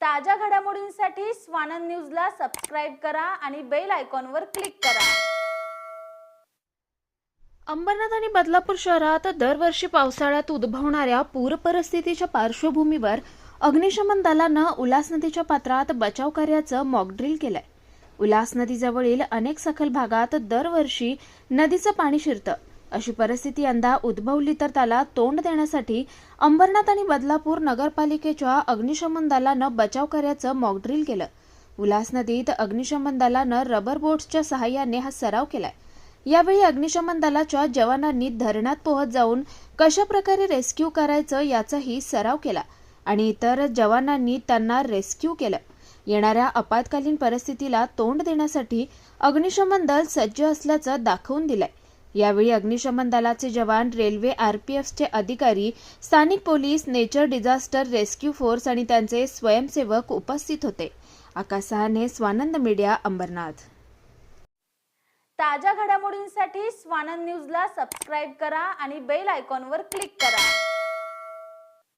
ताज्या घडामोडींसाठी स्वानंद न्यूजला सबस्क्राईब करा आणि बेल आयकॉनवर क्लिक करा. अंबरनाथ आणि बदलापूर शहरात दरवर्षी पावसाळ्यात उद्भवणाऱ्या पूर परिस्थितीच्या पार्श्वभूमीवर अग्निशमन दलानं उल्हास नदीच्या पात्रात बचाव कार्याचं मॉकड्रिल केलंय. उल्हास नदीजवळील अनेक सखल भागात दरवर्षी नदीचं पाणी शिरतं. अशी परिस्थिती यंदा उद्भवली तर त्याला तोंड देण्यासाठी अंबरनाथ आणि बदलापूर नगरपालिकेच्या अग्निशमन दलानं बचाव कार्याचं मॉकड्रिल केलं. उल्हास नदीत अग्निशमन दलानं रबर बोट्सच्या सहाय्याने हा सराव केलाय. यावेळी अग्निशमन दलाच्या जवानांनी धरणात पोहत जाऊन कशा प्रकारे रेस्क्यू करायचं याचाही सराव केला आणि इतर जवानांनी त्यांना रेस्क्यू केलं. येणाऱ्या आपत्कालीन परिस्थितीला तोंड देण्यासाठी अग्निशमन दल सज्ज असल्याचं दाखवून दिलंय. यावेळी अग्निशमन दलाचे जवान रेल्वे आरपीएफचे अधिकारी स्थानिक police nature disaster rescue force आणि त्यांचे स्वयंसेवक उपस्थित होते. आकाश सहाने स्वानंद मीडिया अंबरनाथ. ताज्या घडामोडींसाठी स्वानंद न्यूजला सबस्क्राईब करा आणि बेल आयकॉनवर क्लिक करा.